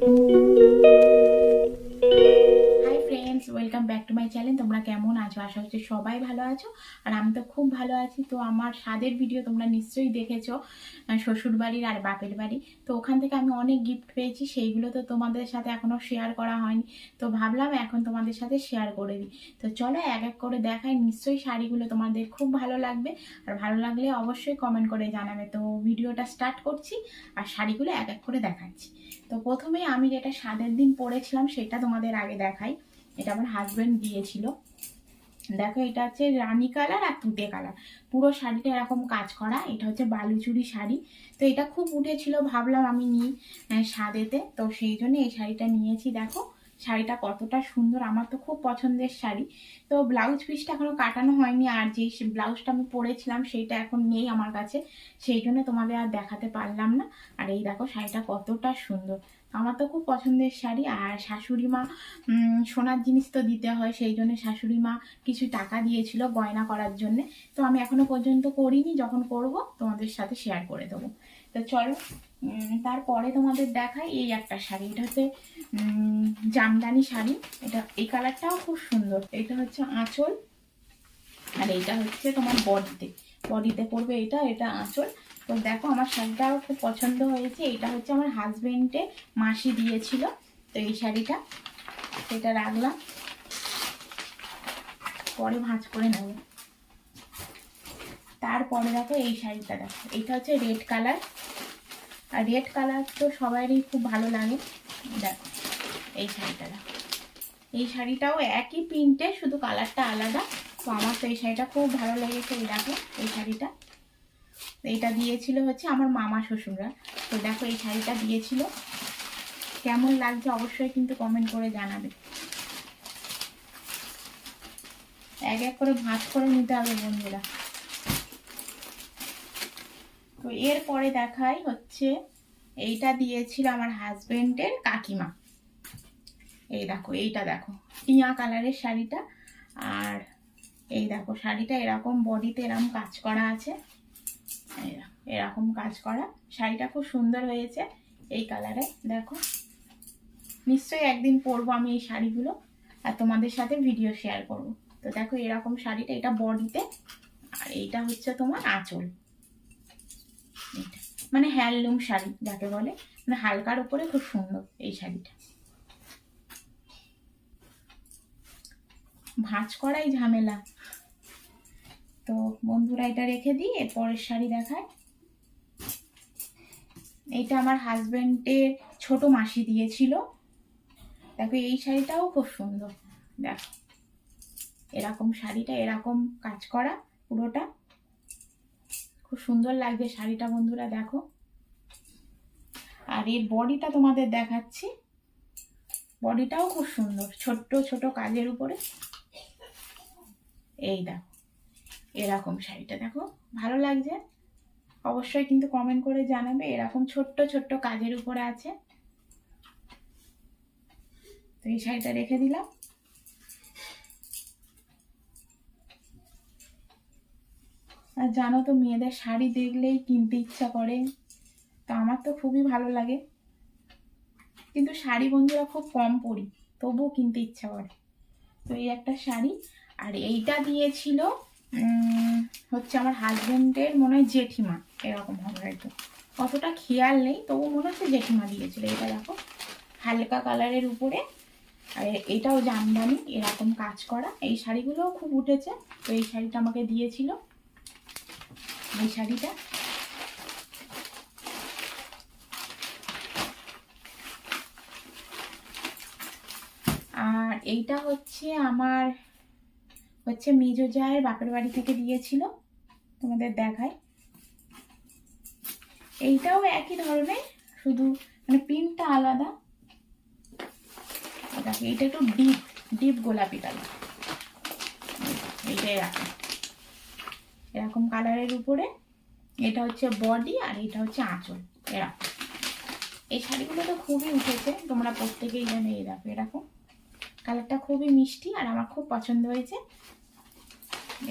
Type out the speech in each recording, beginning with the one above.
Thank you. Channel তোমরা কেমন আছো? আশা করছি সবাই ভালো আছো। আর আমি তো খুব ভালো আছি। তো আমার স্বাদের ভিডিও তোমরা নিশ্চয়ই দেখেছ শ্বশুর বাড়ির আর বাপের বাড়ি। তো ওখান থেকে আমি অনেক গিফট পেয়েছি। সেইগুলো তো তোমাদের সাথে এখনও শেয়ার করা হয়নি। তো ভাবলাম এখন তোমাদের সাথে শেয়ার করে দিই। তো চলো এক এক করে দেখাই। নিশ্চয়ই শাড়িগুলো তোমাদের খুব ভালো লাগবে। আর ভালো লাগলে অবশ্যই কমেন্ট করে জানাবে। তো ভিডিওটা স্টার্ট করছি আর শাড়িগুলো এক এক করে দেখাচ্ছি। তো প্রথমে আমি যেটা স্বাদের দিন পরেছিলাম, সেটা তোমাদের আগে দেখাই। এটা আমার হাজবেন্ড দিয়েছিল। দেখো এটা হচ্ছে রানি কালার আর তুতে কালার পুরো শাড়িটা এরকম কাজ করা। এটা হচ্ছে বালুচুরি শাড়ি। তো এটা খুব উঠেছিল ভাবলাম আমি নিই আহ, স্বাদেতে তো সেই জন্য এই শাড়িটা নিয়েছি। দেখো শাড়িটা কতটা সুন্দর। আমার তো খুব পছন্দের শাড়ি। তো ব্লাউজ পিসটা এখনও কাটানো হয়নি। আর যে ব্লাউজটা আমি পরেছিলাম সেইটা এখন নেই আমার কাছে। সেই জন্য তোমাদের আর দেখাতে পারলাম না। আর এই দেখো শাড়িটা কতটা সুন্দর। আমার তো খুব পছন্দের শাড়ি, আর শাশুড়ি মা সোনার জিনিস তো দিতে হয়, সেই জন্য শাশুড়ি মা কিছু টাকা দিয়েছিল গয়না করার জন্য। তো আমি এখনও পর্যন্ত করিনি, যখন করব তোমাদের সাথে শেয়ার করে দেবো। তো চলো তারপরে তোমাদের দেখাই এই একটা শাড়ি। এটা হচ্ছে জামদানি শাড়ি। এটা, এই কালারটাও খুব সুন্দর। এটা হচ্ছে আঁচল, আর এইটা হচ্ছে তোমার বডিতে বডিতে পড়বে এটা এটা আঁচল। তো দেখো আমার শাড়িটাও খুব পছন্দ হয়েছে। এটা হচ্ছে আমার হাজবেন্ডে মাসি দিয়েছিল, তো এই শাড়িটা সেটা রাখলাম। পরে ভাঁজ করে নেব। তারপরে দেখো এই শাড়িটা দেখো, এটা হচ্ছে রেড কালার। আর রেড কালার তো সবারই খুব ভালো লাগে। দেখো, এই শাড়িটা দেখো। এই শাড়িটাও একই প্রিন্টে শুধু কালারটা আলাদা। তো আমার তো এই শাড়িটা খুব ভালো লেগেছে, এই দেখো, এই শাড়িটা। এইটা দিয়েছিল হচ্ছে আমার মামা শ্বশুররা। তো দেখো এই শাড়িটা দিয়েছিল। কেমন লাগছে অবশ্যই কিন্তু কমেন্ট করে জানাবে। এক এক করে ভাঁজ করে নিতে হবে বন্ধুরা। তো এরপরে দেখাই হচ্ছে, এইটা দিয়েছিল আমার হাজবেন্ডের কাকিমা। এই দেখো, এইটা দেখো টিয়া কালারের শাড়িটা। আর এই দেখো, শাড়িটা এরকম বডিতে এরকম কাজ করা আছে। এরকম কাজ করা। শাড়িটা খুব সুন্দর হয়েছে এই কালারে দেখো। নিশ্চয়ই একদিন পরবো আমি এই শাড়িগুলো আর তোমাদের সাথে ভিডিও শেয়ার করব। তো দেখো এরকম শাড়িটা, এটা বডিতে আর এইটা হচ্ছে তোমার আঁচল। মানে হ্যান্ডলুম শাড়ি যাকে বলে মানে হালকার উপরে খুব সুন্দর এই শাড়িটা। ভাঁজ করাই ঝামেলা। তো বন্ধুরা এটা রেখে দিই এর পরের শাড়ি দেখায়। এইটা আমার হাজবেন্ডের ছোট মাসি দিয়েছিল। দেখো, এই শাড়িটাও খুব সুন্দর। দেখো, এরকম শাড়িটা, এরকম কাজ করা পুরোটা। খুব সুন্দর লাগবে শাড়িটা, বন্ধুরা, দেখো। আর এর বডিটা তোমাদের দেখাচ্ছি। বডিটাও খুব সুন্দর, ছোট্ট, ছোট কাজের উপরে। এই দেখো এরকম শাড়িটা, দেখো, ভালো লাগছে। অবশ্যই কিন্তু কমেন্ট করে জানাবে, এরকম ছোট্ট ছোট্ট কাজের উপরে আছে। তো এই শাড়িটা রেখে দিলাম। আর জানো তো, মেয়েদের শাড়ি দেখলেই কিনতে ইচ্ছা করে। তো আমার তো খুবই ভালো লাগে। কিন্তু শাড়ি বন্ধুরা খুব কম পরি, তবুও কিনতে ইচ্ছা করে। তো এই একটা শাড়ি, আর এইটা দিয়েছিল হচ্ছে আমার হাজবেন্ডের মনে হয় জেঠিমা, এরকম হবে হয়তো অতটা খেয়াল নেই, তবু মনে হচ্ছে জেঠিমা দিয়েছিল, এটা দেখো। হালকা কালারের উপরে, আর এটাও জামদানি, এরকম কাজ করা। এই শাড়িগুলোও খুব উঠেছে, তো এই শাড়িটা আমাকে দিয়েছিল। এই শাড়িটা। আর এইটা হচ্ছে আমার হচ্ছে মেজো জায়ের বাপের বাড়ি থেকে দিয়েছিল তোমাদের দেখায়। এইটাও একই ধরনের, শুধু মানে প্রিন্টটা আলাদা। দেখো, এইটা একটু ডিপ ডিপ গোলাপি কালার। এইটাই রাখো। এরকম কালারের উপরে এটা হচ্ছে বডি আর এটা হচ্ছে আঁচল। এরকম এই শাড়িগুলো তো খুবই উঠেছে, তোমরা প্রত্যেকেই জানো এই দেখো, এরকম। কালারটা খুবই মিষ্টি আর আমার খুব পছন্দ হয়েছে।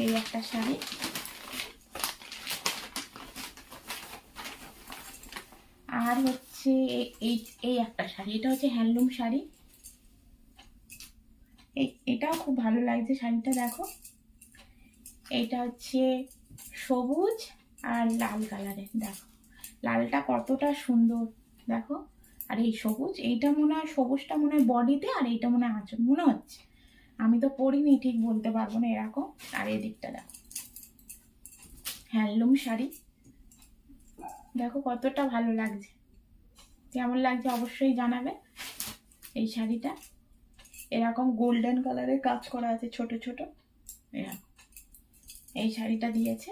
এই একটা শাড়ি। আর হচ্ছে এই এই একটা শাড়ি। এটা হচ্ছে হ্যান্ডলুম শাড়ি। এটাও খুব ভালো লাগছে শাড়িটা, দেখো। এইটা হচ্ছে সবুজ আর লাল কালারের দেখো। লালটা কতটা সুন্দর, দেখো। আর এই সবুজ, এইটা মনে হয় সবুজটা মনে হয় বডিতে আর এইটা মনে হয় আঁচল, মনে হচ্ছে। আমি তো পরিনি ঠিক বলতে পারব না এরকম। আর এদিকটা দেখো। হ্যান্ডলুম শাড়ি। দেখো কতটা ভালো লাগছে। কেমন লাগছে অবশ্যই জানাবে এই শাড়িটা। এরকম গোল্ডেন কালারের কাজ করা আছে ছোট ছোট। এরকম। এই শাড়িটা দিয়েছে।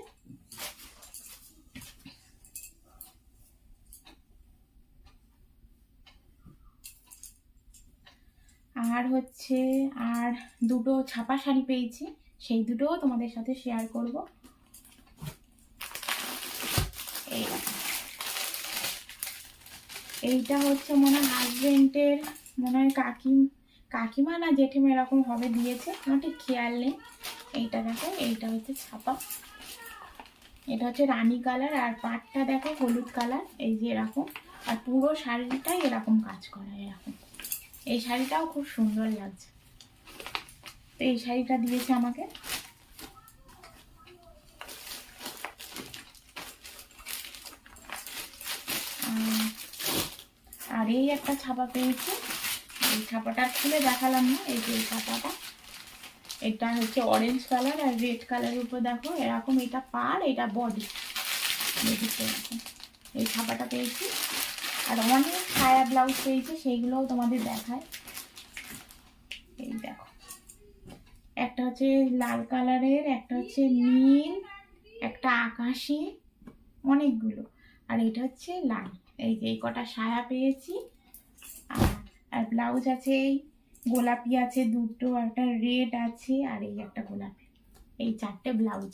আর হচ্ছে আর দুটো ছাপা শাড়ি পেয়েছি, সেই দুটোও তোমাদের সাথে শেয়ার করব। এই এইটা হচ্ছে মনে হয় হাজবেন্ডের মনে হয় কাকি, কাকিমা না জেঠিমা এরকম হবে দিয়েছে, আমার ঠিক খেয়াল নেই। এইটা দেখো, এইটা হচ্ছে ছাপা। এটা হচ্ছে রানী কালার, আর পাটটা দেখো হলুদ কালার, এই যে এরকম। আর পুরো শাড়িটাই এরকম কাজ করা, এরকম। এই শাড়িটাও খুব সুন্দর লাগছে। তো এই শাড়িটা দিয়েছে আমাকে। আর এই একটা ছাপা পেয়েছি। এই ছাপাটা খুলে দেখালাম না, এই যে এই ছাপাটা। এটা হচ্ছে অরেঞ্জ কালার আর রেড কালারের উপর দেখো, এরকম এটা পার, এটা বডি এরকম এই ছাপাটা পেয়েছি। আর অনেক ছায়া ব্লাউজ পেয়েছি সেইগুলোও তোমাদের দেখায় এই দেখো। একটা হচ্ছে লাল কালারের, একটা হচ্ছে নীল, একটা আকাশি, অনেকগুলো। আর এটা হচ্ছে লাল। এই যে এই কটা সায়া পেয়েছি। আর আর ব্লাউজ আছে এই, গোলাপি আছে দুটো, একটা রেড আছে, আর এই একটা গোলাপি। এই চারটে ব্লাউজ।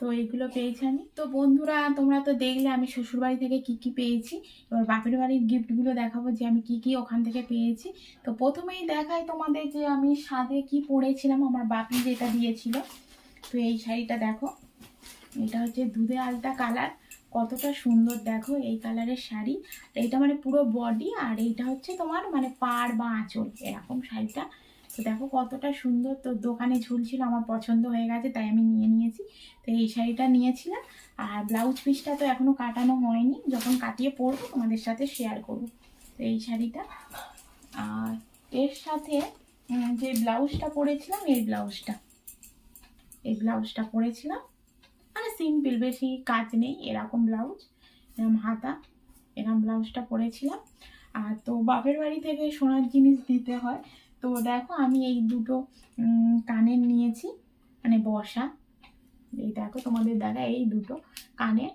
তো এগুলো পেয়েছি আমি। তো বন্ধুরা, তোমরা তো দেখলে আমি শ্বশুরবাড়ি থেকে কি কি পেয়েছি। এবার বাপের বাড়ির গিফটগুলো দেখাবো যে আমি কি কি ওখান থেকে পেয়েছি। তো প্রথমেই দেখাই তোমাদের যে আমি সাথে কি পরেছিলাম আমার বাপি যেটা দিয়েছিল। তো এই শাড়িটা দেখো, এটা হচ্ছে দুধে আলতা কালার। কতটা সুন্দর দেখো এই কালারের শাড়ি। এইটা মানে পুরো বডি আর এইটা হচ্ছে তোমার মানে পাড় বা আঁচল, এরকম শাড়িটা। তো দেখো কতটা সুন্দর, তো দোকানে ঝুলছিল আমার পছন্দ হয়ে গেছে, তাই আমি নিয়ে নিয়েছি। তো এই শাড়িটা নিয়েছিলাম, আর ব্লাউজ পিসটা তো এখনও কাটানো হয়নি, যখন কাটিয়ে পরবো তোমাদের সাথে শেয়ার করব। তো এই শাড়িটা, আর এর সাথে যে ব্লাউজটা পরেছিলাম, এই ব্লাউজটা এই ব্লাউজটা পরেছিলাম। মানে সিম্পল বেশি কাজ নেই, এরকম ব্লাউজ এরকম হাতা এরকম ব্লাউজটা পরেছিলাম। আর তো বাপের বাড়ি থেকে সোনার জিনিস দিতে হয় তো দেখো আমি এই দুটো কানের নিয়েছি মানে বসা। এই দেখো তোমাদের দেখা এই দুটো কানের।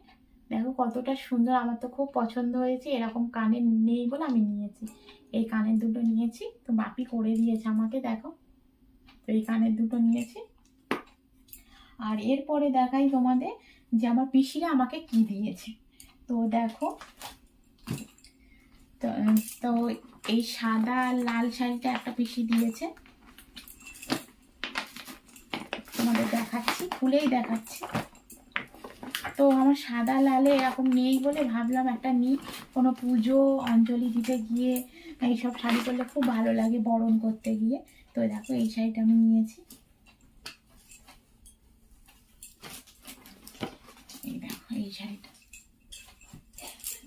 দেখো কতটা সুন্দর, আমার তো খুব পছন্দ হয়েছে, এরকম কানের নেই বলে আমি নিয়েছি। এই কানের দুটো নিয়েছি, তো বাপি করে দিয়েছে আমাকে, দেখো। তো এই কানের দুটো নিয়েছি। আর এরপরে দেখাই তোমাদের যে আমার পিসিরা আমাকে কি দিয়েছে। তো দেখো তো এই সাদা লাল শাড়িটা একটা পিসি দিয়েছে। তোমাদের দেখাচ্ছি, খুলেই দেখাচ্ছি। তো আমার সাদা লালে এরকম নেই বলে ভাবলাম একটা নিই। কোনো পুজো, অঞ্জলি দিতে গিয়ে এইসব শাড়ি পরলে খুব ভালো লাগে বরণ করতে গিয়ে। তো দেখো এই শাড়িটা আমি নিয়েছি এই দেখো এই শাড়িটা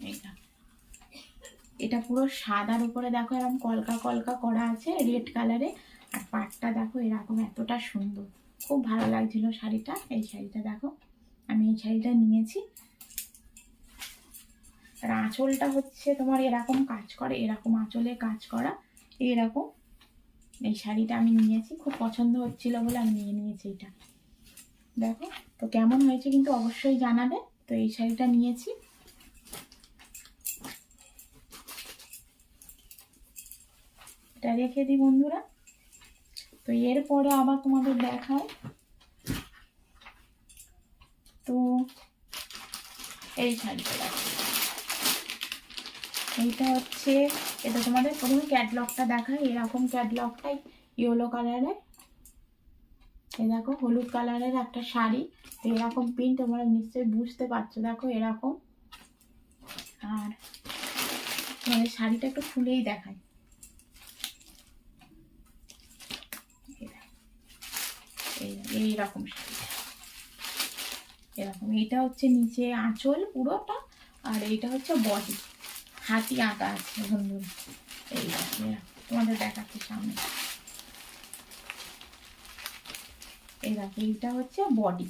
এই দেখো এটা পুরো সাদার উপরে দেখো এরকম কলকা কলকা করা আছে রেড কালারে আর পাটটা দেখো এরকম এতটা সুন্দর। খুব ভালো লাগছিল শাড়িটা, এই শাড়িটা দেখো। আমি এই শাড়িটা নিয়েছি। আর আঁচলটা হচ্ছে তোমার এরকম কাজ করে, এরকম আঁচলে কাজ করা, এরকম। এই শাড়িটা আমি নিয়েছি, খুব পছন্দ হচ্ছিল বলে আমি নিয়ে নিয়েছি এটা। দেখো, তো কেমন হয়েছে কিন্তু অবশ্যই জানাবে। তো এই শাড়িটা নিয়েছি। এটা রেখে দিই বন্ধুরা। তো এরপরে আবার তোমাদের দেখায় তো এই শাড়িটা এইটা হচ্ছে, এটা তোমাদের প্রথমে ক্যাটলগটা দেখায় এরকম ক্যাটলগটাই ইয়েলো কালারের এই দেখো, হলুদ কালারের একটা শাড়ি। তো এরকম প্রিন্ট তোমরা নিশ্চয়ই বুঝতে পারছ। দেখো এরকম। আর তোমাদের শাড়িটা একটু খুলেই দেখাই। এই এইরকম শাড়ি। এরকম। এইটা হচ্ছে নিচে আঁচল পুরোটা, আর এইটা হচ্ছে বডি হাতি আঁকা আছে বন্ধুরা এই তোমাদের দেখাচ্ছি সামনে। এই এইটা হচ্ছে বডি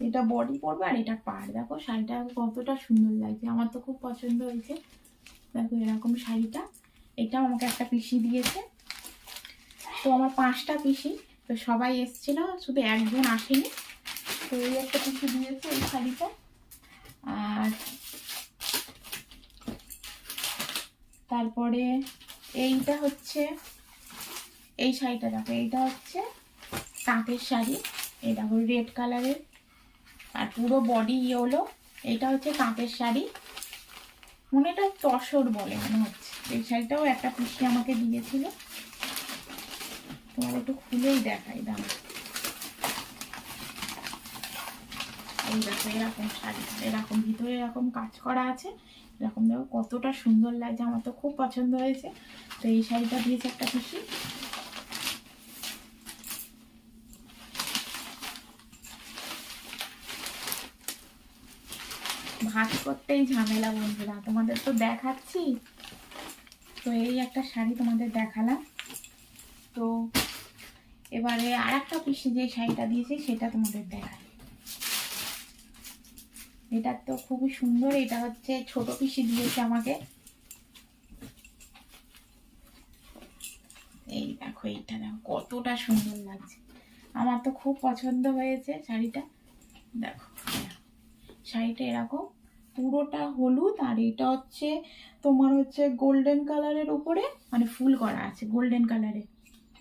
এটা বডি পরবে আর এটা পাড়। দেখো শাড়িটা কতটা সুন্দর লাগছে। আমার তো খুব পছন্দ হয়েছে। দেখো এরকম শাড়িটা। এটাও আমাকে একটা পিসি দিয়েছে। তো আমার পাঁচটা পিসি। তো সবাই এসেছিল, শুধু একজন আসেনি। তো এই একটা পিসি দিয়েছে এই শাড়িটা। আর তারপরে এইটা হচ্ছে, এই শাড়িটা দেখো, এইটা হচ্ছে তাঁতের শাড়ি। এই দেখো রেড কালারের আর পুরো বডি ইয়েলো এটা হচ্ছে তাঁতের শাড়ি। মনে এটা তসর বলে মনে হচ্ছে। এই শাড়িটাও একটা পিসি আমাকে দিয়েছিল। তোমার একটু খুলেই দেখাই দাম এই দেখো, এরকম শাড়ি, এরকম ভিতরে এরকম কাজ করা আছে। এরকম দেখো, কতটা সুন্দর লাগছে, আমার তো খুব পছন্দ হয়েছে। তো এই শাড়িটা দিয়েছে একটা পিসি। ভাত করতেই ঝামেলা, বন্ধুরা, তোমাদের তো দেখাচ্ছি। তো এই একটা শাড়ি তোমাদের দেখালাম। তো এবারে আর একটা পিসি যে শাড়িটা দিয়েছে সেটা তোমাদের দেখাই। এটা তো খুবই সুন্দর, এটা হচ্ছে ছোট পিসি দিয়েছে আমাকে। এই দেখো, এইটা দেখো, কতটা সুন্দর লাগছে। আমার তো খুব পছন্দ হয়েছে শাড়িটা। দেখো, শাড়িটা এরকম, পুরোটা হলুদ আর এটা হচ্ছে তোমার হচ্ছে গোল্ডেন কালারের উপরে মানে ফুল করা আছে গোল্ডেন কালারে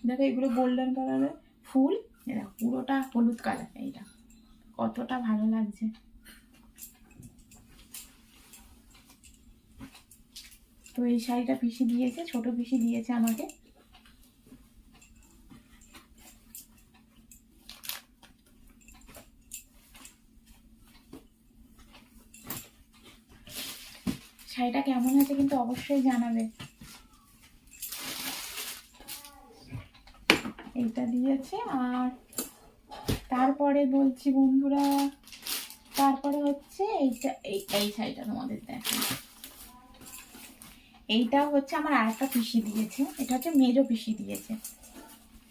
দেখো এগুলো গোল্ডেন কালারের ফুল। এরা পুরোটা হলুদ কালার এইটা। কতটা ভালো লাগছে। তো এই শাড়িটা পিসি দিয়েছে, ছোট পিসি দিয়েছে আমাকে। শাড়িটা কেমন হয়েছে কিন্তু অবশ্যই জানাবে। দিয়েছে আর তারপরে বলছি বন্ধুরা, তারপরে হচ্ছে এইটা, এই এই শাড়িটা তোমাদের দেখো এইটা হচ্ছে আমার আর একটা পিসি দিয়েছে, এটা হচ্ছে মেজো পিসি দিয়েছে।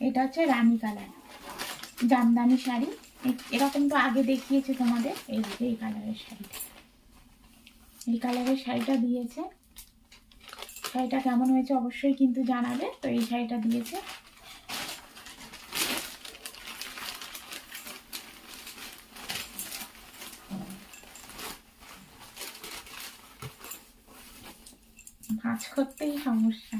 এটা হচ্ছে রানী কালার, জামদানি শাড়ি। এরকম তো আগে দেখিয়েছে তোমাদের, এই যে এই কালারের শাড়িটা এই কালারের শাড়িটা দিয়েছে। শাড়িটা কেমন হয়েছে অবশ্যই কিন্তু জানাবে। তো এই শাড়িটা দিয়েছে ভাঁজ করতেই সমস্যা।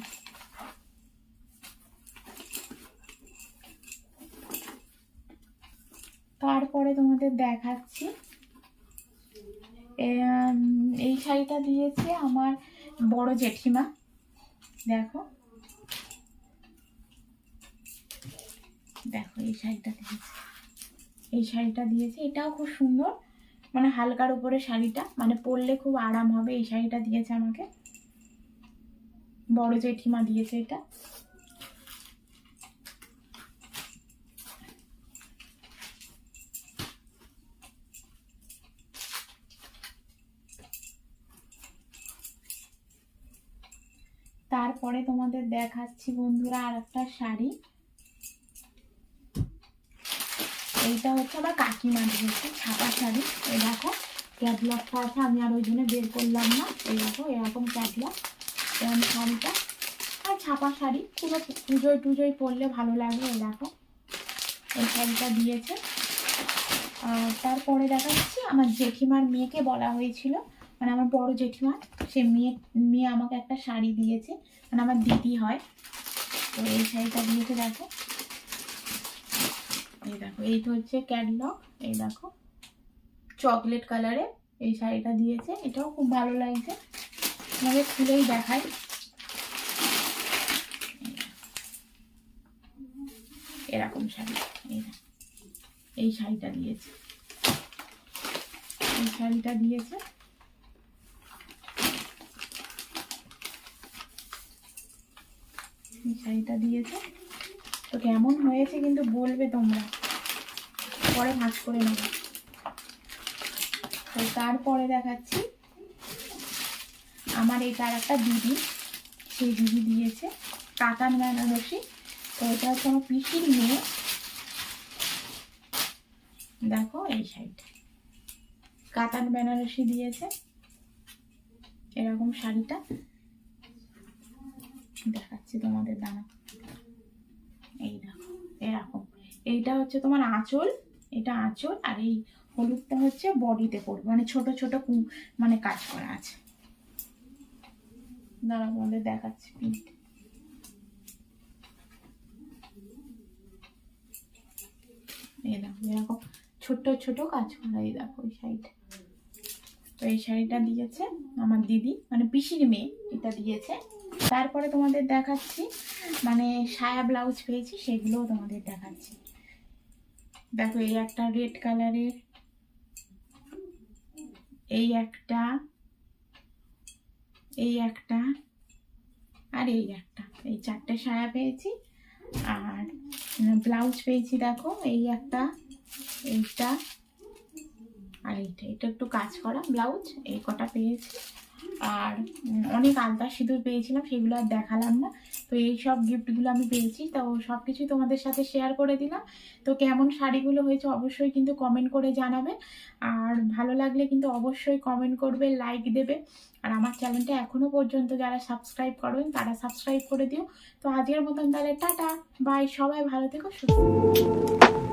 তারপরে তোমাদের দেখাচ্ছি। এই শাড়িটা দিয়েছে আমার বড় জেঠিমা। দেখো। দেখো, এই শাড়িটা দিয়েছে। এই শাড়িটা দিয়েছে। এটাও খুব সুন্দর। মানে হালকার উপরে শাড়িটা। মানে পরলে খুব আরাম হবে। এই শাড়িটা দিয়েছে আমাকে। বড় জেঠিমা দিয়েছে এটা। তারপরে তোমাদের দেখাচ্ছি বন্ধুরা আর একটা শাড়ি। এইটা হচ্ছে আমার কাকিমা দিয়েছে, ছাপা শাড়ি। এই দেখো, ক্যাটলগটা আছে, আমি আর ওই জন্য বের করলাম না। এই দেখো, এরকম ক্যাটলগ। এরকম শাড়িটা। আর ছাপা শাড়ি, পুরো পুজোয় টুজোয় পরলে ভালো লাগবে এই দেখো। এই শাড়িটা দিয়েছে। আর তারপরে দেখাচ্ছি, আমার জেঠিমার মেয়েকে বলা হয়েছিল। মানে আমার বড় জেঠিমা, সে মেয়ে মেয়ে আমাকে একটা শাড়ি দিয়েছে। মানে আমার দিদি হয়। তো এই শাড়িটা দিয়েছে, দেখো। এই দেখো, এই তো হচ্ছে ক্যাটলগ এই দেখো। চকলেট কালারে এই শাড়িটা দিয়েছে। এটাও খুব ভালো লাগছে। আমাকে খুলেই দেখাই। এরকম শাড়ি, এই শাড়িটা দিয়েছে। এই শাড়িটা দিয়েছে। এই শাড়িটা দিয়েছে। তো কেমন হয়েছে কিন্তু বলবে তোমরা। পরে ভাঁজ করে নেব। তো তারপরে দেখাচ্ছি। আমার এটা আর একটা দিদি, সেই দিদি দিয়েছে কাতান বেনারসি তো এটা হচ্ছে আমার পিসির মেয়ে। দেখো এই শাড়িটা। কাতান বেনারসি দিয়েছে। এরকম শাড়িটা। দেখাচ্ছি তোমাদের দানা। এই দেখো, এরকম। এইটা হচ্ছে তোমার আঁচল। এটা আঁচল আর এই হলুদটা হচ্ছে বডিতে পড়বে। মানে ছোট ছোট মানে কাজ করা আছে। দাঁড়া, তোমাদের দেখাচ্ছি দেখো এরকম ছোট ছোট কাজ করা এই দেখো, এই শাড়িটা। তো এই শাড়িটা দিয়েছে আমার দিদি মানে পিসির মেয়ে, এটা দিয়েছে। তারপরে তোমাদের দেখাচ্ছি মানে সায়া ব্লাউজ পেয়েছি, সেগুলোও তোমাদের দেখাচ্ছি। দেখো, এই একটা রেড কালারের, এই একটা এই একটা আর এই একটা। এই চারটে সায়া পেয়েছি। আর ব্লাউজ পেয়েছি, দেখো। এই একটা, এইটা আর এইটা, এটা একটু কাজ করা ব্লাউজ, এই কটা পেয়েছি। আর অনেক আলতা সিঁদুর পেয়েছিলাম, সেগুলো আর দেখালাম না। তো এই সব গিফটগুলো আমি পেয়েছি। তো সব কিছুই তোমাদের সাথে শেয়ার করে দিলাম। তো কেমন শাড়িগুলো হয়েছে অবশ্যই কিন্তু কমেন্ট করে জানাবে। আর ভালো লাগলে কিন্তু অবশ্যই কমেন্ট করবে লাইক দেবে। আর আমার চ্যানেলটা এখনও পর্যন্ত যারা সাবস্ক্রাইব করেন, তারা সাবস্ক্রাইব করে দিও। তো আজকের মতন তাহলে টাটা। বাই সবাই ভালো থেকো, সুস্থ।